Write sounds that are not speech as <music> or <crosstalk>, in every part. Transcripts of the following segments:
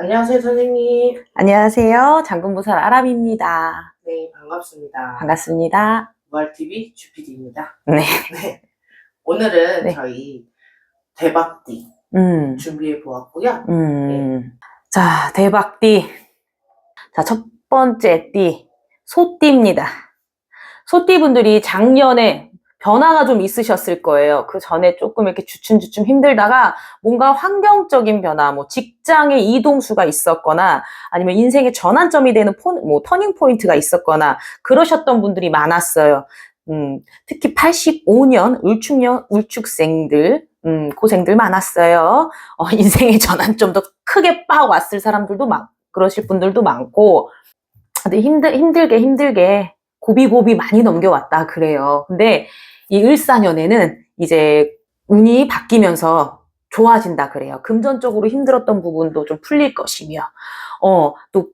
안녕하세요, 선생님. 안녕하세요. 장군보살 아람입니다. 네, 반갑습니다. 반갑습니다. 무알TV 주피디입니다. 네. 네. 오늘은 네. 저희 대박띠 음, 준비해 보았고요. 음. 자, 대박띠. 자, 첫 번째 띠. 소띠입니다. 소띠 분들이 작년에 변화가 좀 있으셨을 거예요. 그 전에 조금 이렇게 주춤주춤 힘들다가 뭔가 환경적인 변화, 뭐 직장의 이동수가 있었거나 아니면 인생의 전환점이 되는 포, 뭐 터닝 포인트가 있었거나 그러셨던 분들이 많았어요. 음, 특히 85년 울축년 울축생들 음, 고생들 많았어요. 어, <laughs> 인생의 전환점도 크게 빡 왔을 사람들도 많, 그러실 분들도 많고, 근데 힘들, 힘들게 힘들게 고비고비 많이 넘겨왔다 그래요. 근데 이 을사년에는 이제 운이 바뀌면서 좋아진다 그래요. 금전적으로 힘들었던 부분도 좀 풀릴 것이며, 어, 또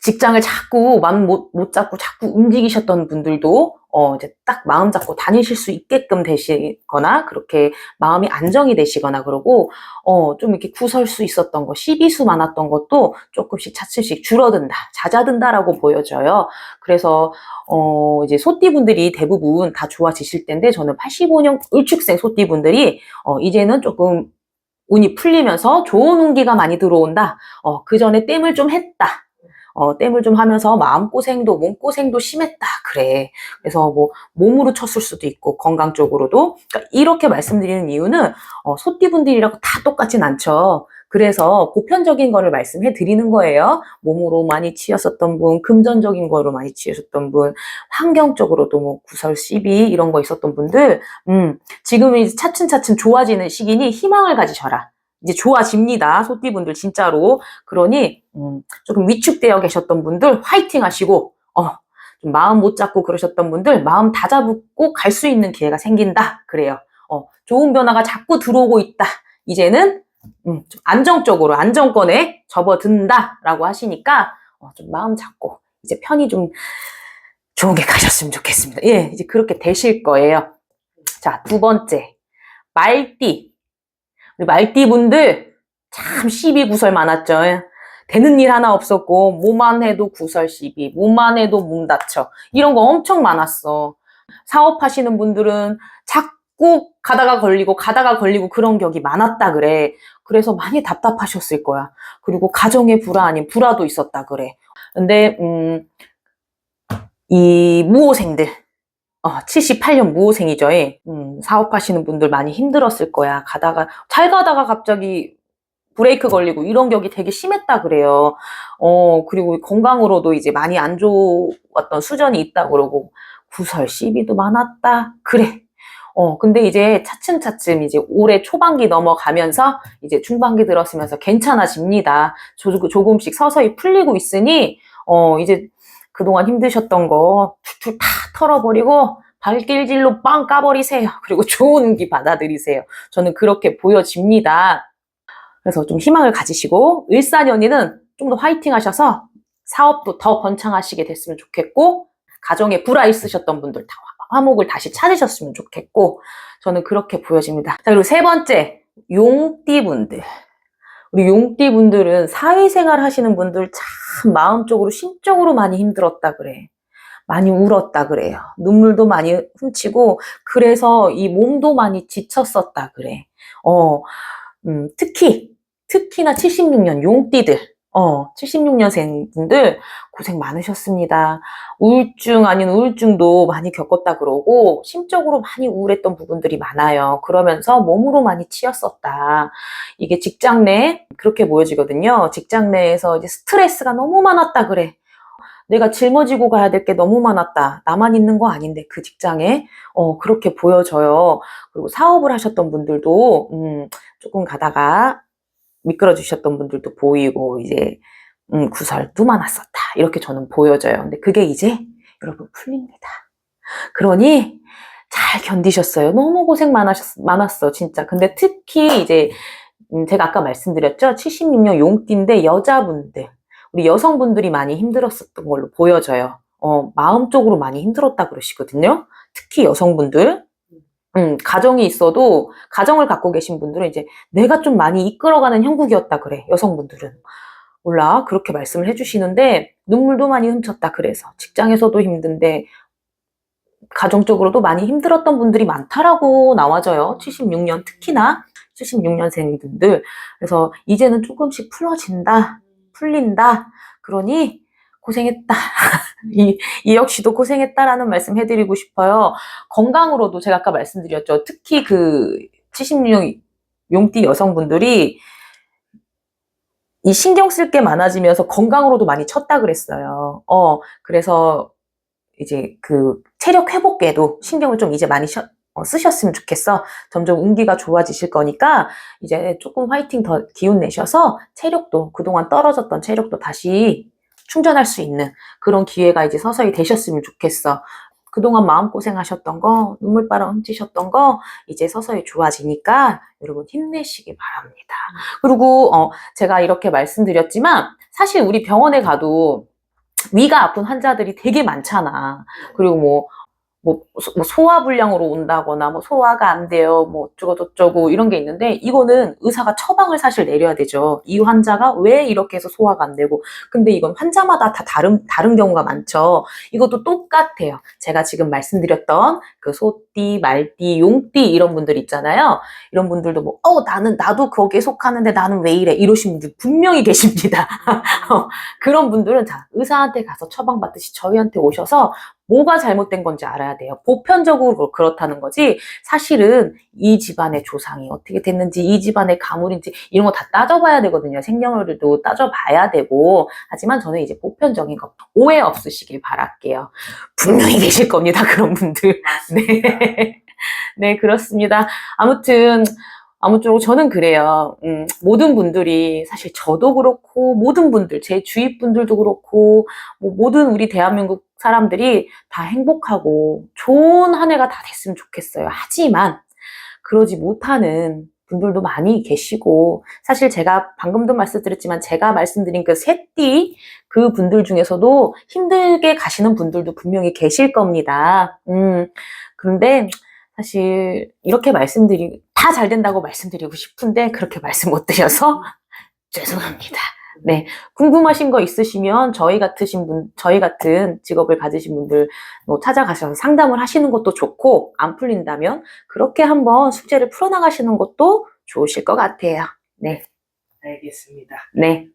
직장을 자꾸 마음 못, 못 잡고 자꾸 움직이셨던 분들도 어, 이제 딱 마음 잡고 다니실 수 있게끔 되시거나 그렇게 마음이 안정이 되시거나 그러고 어, 좀 이렇게 구설 수 있었던 거, 시비수 많았던 것도 조금씩 차츰씩 줄어든다, 잦아든다라고 보여져요. 그래서 어, 이제 소띠분들이 대부분 다 좋아지실 텐데 저는 85년 을축생 소띠분들이 어, 이제는 조금 운이 풀리면서 좋은 운기가 많이 들어온다. 어, 그 전에 땜을 좀 했다. 어, 땜을 좀 하면서 마음고생도, 몸고생도 심했다. 그래. 그래서 뭐, 몸으로 쳤을 수도 있고, 건강 쪽으로도. 그러니까 이렇게 말씀드리는 이유는, 어, 소띠분들이라고 다 똑같진 않죠. 그래서 보편적인 거를 말씀해 드리는 거예요. 몸으로 많이 치였었던 분, 금전적인 거로 많이 치였었던 분, 환경적으로도 뭐 구설, 시비 이런 거 있었던 분들, 음, 지금은 이제 차츰차츰 좋아지는 시기니 희망을 가지셔라. 이제 좋아집니다. 소띠분들 진짜로. 그러니 음, 조금 위축되어 계셨던 분들 화이팅 하시고 어, 좀 마음 못 잡고 그러셨던 분들 마음 다 잡고 갈 수 있는 기회가 생긴다. 그래요. 어, 좋은 변화가 자꾸 들어오고 있다. 이제는 음, 좀 안정적으로 안정권에 접어든다라고 하시니까 어, 좀 마음 잡고 이제 편히 좀 좋은 게 가셨으면 좋겠습니다. 예, 이제 그렇게 되실 거예요. 자, 두 번째. 말띠. 우리 말띠 분들 참 시비 구설 많았죠. 예. 되는 일 하나 없었고, 뭐만 해도 구설 시비, 뭐만 해도 몸 다쳐. 이런 거 엄청 많았어. 사업하시는 분들은 자꾸 가다가 걸리고, 가다가 걸리고 그런 격이 많았다 그래. 그래서 많이 답답하셨을 거야. 그리고 가정의 불화 아닌 불화도 있었다 그래. 근데, 음, 이 무호생들, 어, 78년 무호생이죠. 예. 음, 사업하시는 분들 많이 힘들었을 거야. 가다가, 잘 가다가 갑자기 브레이크 걸리고 이런 격이 되게 심했다 그래요. 어, 그리고 건강으로도 이제 많이 안 좋았던 수전이 있다 그러고, 구설, 시비도 많았다. 그래. 어, 근데 이제 차츰차츰 이제 올해 초반기 넘어가면서 이제 중반기 들었으면서 괜찮아집니다. 조, 조금씩 서서히 풀리고 있으니, 어, 이제 그동안 힘드셨던 거 툭툭 다 털어버리고 발길질로 빵 까버리세요. <laughs> 그리고 좋은 기 받아들이세요. 저는 그렇게 보여집니다. 그래서 좀 희망을 가지시고 을사년이는 좀 더 화이팅 하셔서 사업도 더 번창하시게 됐으면 좋겠고 가정에 불화 있으셨던 분들 다 화목을 다시 찾으셨으면 좋겠고 저는 그렇게 보여집니다. 자 그리고 세 번째 용띠분들 우리 용띠 분들은 사회생활 하시는 분들 참 마음적으로 심적으로 많이 힘들었다 그래. 많이 울었다 그래요. 눈물도 많이 훔치고 그래서 이 몸도 많이 지쳤었다 그래. 어, 음, 특히 특히나 76년 용띠들, 어, 76년생 분들 고생 많으셨습니다. 우울증 아닌 우울증도 많이 겪었다 그러고 심적으로 많이 우울했던 부분들이 많아요. 그러면서 몸으로 많이 치였었다. 이게 직장 내 그렇게 보여지거든요. 직장 내에서 이제 스트레스가 너무 많았다 그래. 내가 짊어지고 가야 될 게 너무 많았다. 나만 있는 거 아닌데 그 직장에 어 그렇게 보여져요. 그리고 사업을 하셨던 분들도 음 조금 가다가 미끄러지셨던 분들도 보이고 이제 음, 구설도 많았었다. 이렇게 저는 보여져요. 근데 그게 이제 여러분 풀립니다. 그러니 잘 견디셨어요. 너무 고생 많으셨, 많았어, 진짜. 근데 특히 이제 음, 제가 아까 말씀드렸죠. 76년 용띠인데 여자분들, 우리 여성분들이 많이 힘들었었던 걸로 보여져요. 어, 마음적으로 많이 힘들었다 그러시거든요. 특히 여성분들. 음, 가정이 있어도 가정을 갖고 계신 분들은 이제 내가 좀 많이 이끌어가는 형국이었다 그래 여성분들은. 몰라 그렇게 말씀을 해주시는데 눈물도 많이 훔쳤다 그래서 직장에서도 힘든데 가정적으로도 많이 힘들었던 분들이 많다라고 나와져요. 76년 특히나 76년생분들. 그래서 이제는 조금씩 풀어진다 풀린다. 그러니 고생했다 <laughs> 이, 이 역시도 고생했다라는 말씀 해드리고 싶어요. 건강으로도 제가 아까 말씀드렸죠. 특히 그 76년 용띠 여성분들이 이 신경 쓸 게 많아지면서 건강으로도 많이 쳤다 그랬어요. 어, 그래서 이제 그 체력 회복에도 신경을 좀 이제 많이 쉬- 어, 쓰셨으면 좋겠어. 점점 운기가 좋아지실 거니까 이제 조금 화이팅 더 기운 내셔서 체력도 그동안 떨어졌던 체력도 다시 충전할 수 있는 그런 기회가 이제 서서히 되셨으면 좋겠어. 그동안 마음고생 하셨던 거, 눈물바람 훔치셨던 거, 이제 서서히 좋아지니까 여러분 힘내시기 바랍니다. 그리고, 어, 제가 이렇게 말씀드렸지만, 사실 우리 병원에 가도 위가 아픈 환자들이 되게 많잖아. 그리고 뭐, 뭐, 소- 뭐 소화 불량으로 온다거나, 뭐 소화가 안 돼요, 뭐 어쩌고 저쩌고 이런 게 있는데, 이거는 의사가 처방을 사실 내려야 되죠. 이 환자가 왜 이렇게 해서 소화가 안 되고, 근데 이건 환자마다 다 다른, 다른 경우가 많죠. 이것도 똑같아요. 제가 지금 말씀드렸던 그 소띠, 말띠, 용띠 이런 분들 있잖아요. 이런 분들도 뭐, 어, 나는, 나도 거기에 속하는데 나는 왜 이래? 이러신 분들 분명히 계십니다. <laughs> 그런 분들은 자, 의사한테 가서 처방받듯이 저희한테 오셔서 뭐가 잘못된 건지 알아야 돼요. 보편적으로 그렇다는 거지, 사실은 이 집안의 조상이 어떻게 됐는지, 이 집안의 가물인지, 이런 거 다 따져봐야 되거든요. 생년월일도 따져봐야 되고. 하지만 저는 이제 보편적인 거, 오해 없으시길 바랄게요. 분명히 <laughs> 계실 겁니다. 그런 분들. 네. 네, 그렇습니다. 아무튼, 아무쪼록 저는 그래요. 음, 모든 분들이, 사실 저도 그렇고, 모든 분들, 제 주위 분들도 그렇고, 뭐 모든 우리 대한민국 사람들이 다 행복하고, 좋은 한 해가 다 됐으면 좋겠어요. 하지만, 그러지 못하는 분들도 많이 계시고, 사실 제가 방금도 말씀드렸지만, 제가 말씀드린 그 셋띠, 그 분들 중에서도 힘들게 가시는 분들도 분명히 계실 겁니다. 음, 그런데, 사실 이렇게 말씀드리 다 잘 된다고 말씀드리고 싶은데 그렇게 말씀 못 드려서 <laughs> 죄송합니다. 네 궁금하신 거 있으시면 저희 같으신 분 저희 같은 직업을 가지신 분들 뭐 찾아가셔서 상담을 하시는 것도 좋고 안 풀린다면 그렇게 한번 숙제를 풀어나가시는 것도 좋으실 것 같아요. 네, 알겠습니다. 네,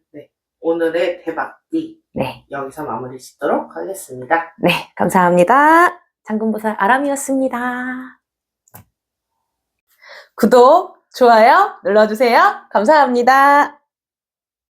오늘의 대박띠 네, 여기서 마무리 짓도록 하겠습니다. 네 감사합니다. 장군보살 아람이었습니다. 구독, 좋아요 눌러주세요. 감사합니다.